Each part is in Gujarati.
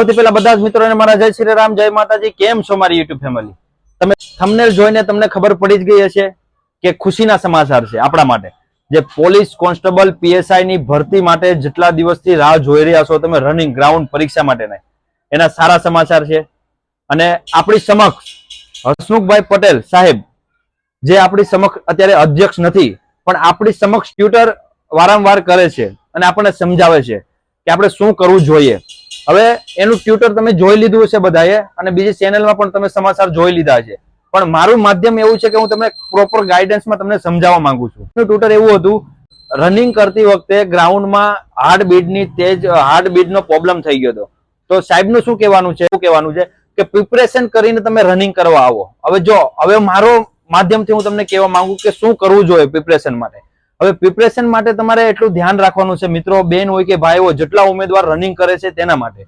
સૌથી પહેલા બધા જ મિત્રોને મારા જય શ્રી રામ, જય માતાજી. કેમ છો મારી યુટ્યુબ ફેમિલી તમે થંબનેલ જોઈને તમને ખબર પડી જ ગઈ હશે કે ખુશીના સમાચાર છે આપણા માટે. જે પોલીસ કોન્સ્ટેબલ પીએસઆઈ ની ભરતી માટે જેટલા દિવસથી રાહ જોઈ રહ્યા છો તમે રનિંગ ગ્રાઉન્ડ પરીક્ષા માટેના. એના સારા સમાચાર છે. અને આપણી સમક્ષ હસમુખભાઈ પટેલ સાહેબ, જે આપણી સમક્ષ અત્યારે અધ્યક્ષ નથી, પણ આપણી સમક્ષ ટ્યુટર વારંવાર કરે છે અને આપણને સમજાવે છે કે આપણે શું કરવું જોઈએ. હવે એનું ટ્યુટર તમે જોઈ લીધું હશે બધાએ અને બીજી ચેનલમાં પણ તમે સમાચાર જોઈ લીધા છે. પણ મારું માધ્યમ એવું છે કે હું તમને પ્રોપર ગાઈડન્સમાં તમને સમજાવવા માંગુ છું. ટ્યુટર એવું હતું રનિંગ કરતી વખતે ગ્રાઉન્ડમાં હાર્ડ બીડની તેજ હાર્ડ બીડનો પ્રોબ્લેમ થઈ ગયો હતો. તો સાહેબનું શું કહેવાનું છે? શું કહેવાનું છે? કે પ્રિપરેશન કરીને તમે રનિંગ કરવા આવો. હવે જો, હવે મારો માધ્યમથી હું તમને કહેવા માંગુ કે શું કરવું જોઈએ પ્રિપરેશન માટે? હવે પ્રિપરેશન માટે તમારે એટલું ધ્યાન રાખવાનું છે. મિત્રો, બેન હોય કે ભાઈ હોય, જેટલા ઉમેદવાર રનિંગ કરે છે તેના માટે.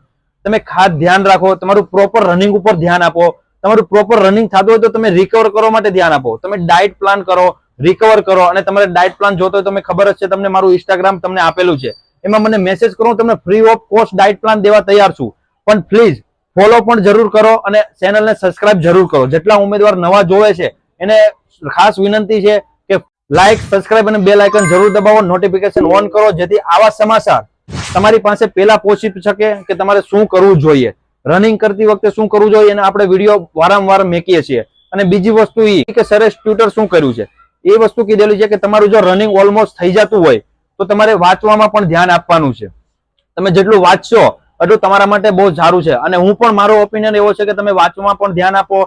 તમે ખાસ ધ્યાન રાખો, તમારું પ્રોપર રનિંગ ઉપર ધ્યાન આપો. તમારું પ્રોપર રનિંગ થતું હોય તો તમે રિકવર કરવા માટે ધ્યાન આપો. તમે ડાયટ પ્લાન કરો રિકવર કરો અને તમારે ડાયટ પ્લાન જોતો હોય તો તમને ખબર જ છે, તમને મારું ઇન્સ્ટાગ્રામ તમને આપેલું છે. એમાં મને મેસેજ કરો તમને free of cost diet plan દેવા તૈયાર છું. પણ પ્લીઝ ફોલો પણ જરૂર કરો અને ચેનલને સબસ્ક્રાઇબ જરૂર કરો. જેટલા ઉમેદવાર નવા જોવે છે, એને ખાસ વિનંતી છે કે લાઈક સબસ્ક્રાઇબ અને બેલ આઇકન જરૂર દબાવો. નોટિફિકેશન ઓન કરો, જેથી આવા સમાચાર તમારી પાસે પહેલા પહોંચી શકે કે તમારે શું કરવું જોઈએ. રનિંગ કરતી વખતે શું કરવું જોઈએ અને આપણે વીડિયો વારંવાર મેકીએ છીએ. અને બીજી વસ્તુ એ કે સરેશ ટ્વિટર શું કર્યું છે? એ વસ્તુ કીધેલી છે કે તમારું જો રનિંગ ઓલમોસ્ટ થઈ જતું હોય, તો તમારે વાંચવામાં પણ ધ્યાન આપવાનું છે. તમે જેટલું વાંચશો એટલું તમારા માટે બહુ સારું છે. અને હું પણ મારો ઓપિનિયન એવો છે કે તમે વાંચવામાં પણ ધ્યાન આપો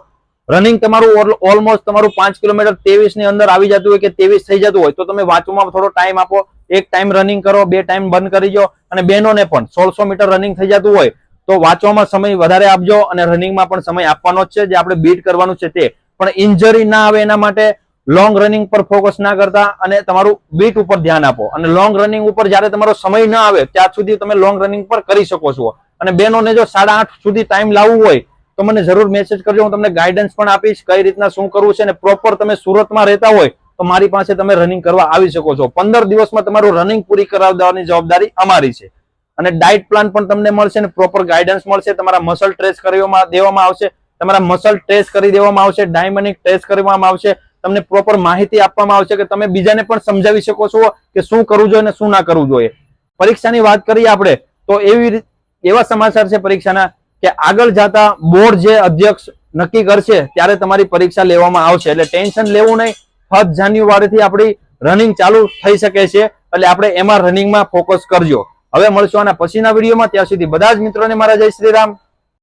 રનિંગ તમારું ઓલમોસ્ટ તમારું પાંચ કિલોમીટર ત્રેવીસની અંદર આવી જતું હોય કે ત્રેવીસ થઈ જતું હોય, તો તમે વાંચવામાં થોડો ટાઈમ આપો. એક ટાઈમ રનિંગ કરો, બે ટાઈમ બંધ કરી દો. અને બહેનોને પણ સોળસો મીટર રનિંગ થઈ જતું હોય, તો વાંચવામાં સમય વધારે આપજો અને રનિંગમાં પણ સમય આપવાનો જ છે, જે આપણે બીટ કરવાનું છે તે. પણ ઇન્જરી ના આવે એના માટે લોંગ રનિંગ પર ફોકસ ના કરતા અને તમારું બીટ ઉપર ધ્યાન આપો. અને લોંગ રનિંગ ઉપર જ્યારે તમારો સમય ના આવે, ત્યાં સુધી તમે લોંગ રનિંગ પર કરી શકો છો. અને બહેનોને જો સાડા આઠ સુધી ટાઈમ લાવવું હોય તો મને જરૂર મેસેજ કરજો, હું તમને ગાઈડન્સ પણ આપીશ કઈ રીતના શું કરવું છે અને પ્રોપર તમે સુરતમાં રહેતા હોય તો મારી પાસે તમે રનિંગ કરવા આવી શકો છો. પંદર દિવસમાં તમારું રનિંગ પૂરી કરાવી દેવાની જવાબદારી અમારી છે. અને ડાયટ પ્લાન પણ તમને મળશે અને પ્રોપર ગાઈડન્સ મળશે, તમારા મસલ ટ્રેસ કરવામાં દેવામાં આવશે, તમારા મસલ ટેસ્ટ કરી દેવામાં આવશે ડાયમંડિક ટેસ્ટ કરવામાં આવશે, તમને પ્રોપર માહિતી આપવામાં આવશે કે તમે બીજાને પણ સમજાવી શકો છો કે શું કરવું જોઈએ અને શું ના કરવું જોઈએ. પરીક્ષાની વાત કરીએ આપણે, તો એવી એવા સમાચાર છે પરીક્ષાના કે આગળ જતા બોર્ડ જે અધ્યક્ષ નક્કી કરશે ત્યારે તમારી પરીક્ષા લેવામાં આવશે. એટલે ટેન્શન લેવું નહીં. ફર્સ્ટ જાન્યુઆરીથી આપણી રનિંગ ચાલુ થઈ શકે છે. એટલે આપણે એમાં રનિંગમાં ફોકસ કરજો. હવે મળશું આના પછીના વિડીયોમાં. ત્યાં સુધી બધા જ મિત્રોને મારા જય શ્રી રામ.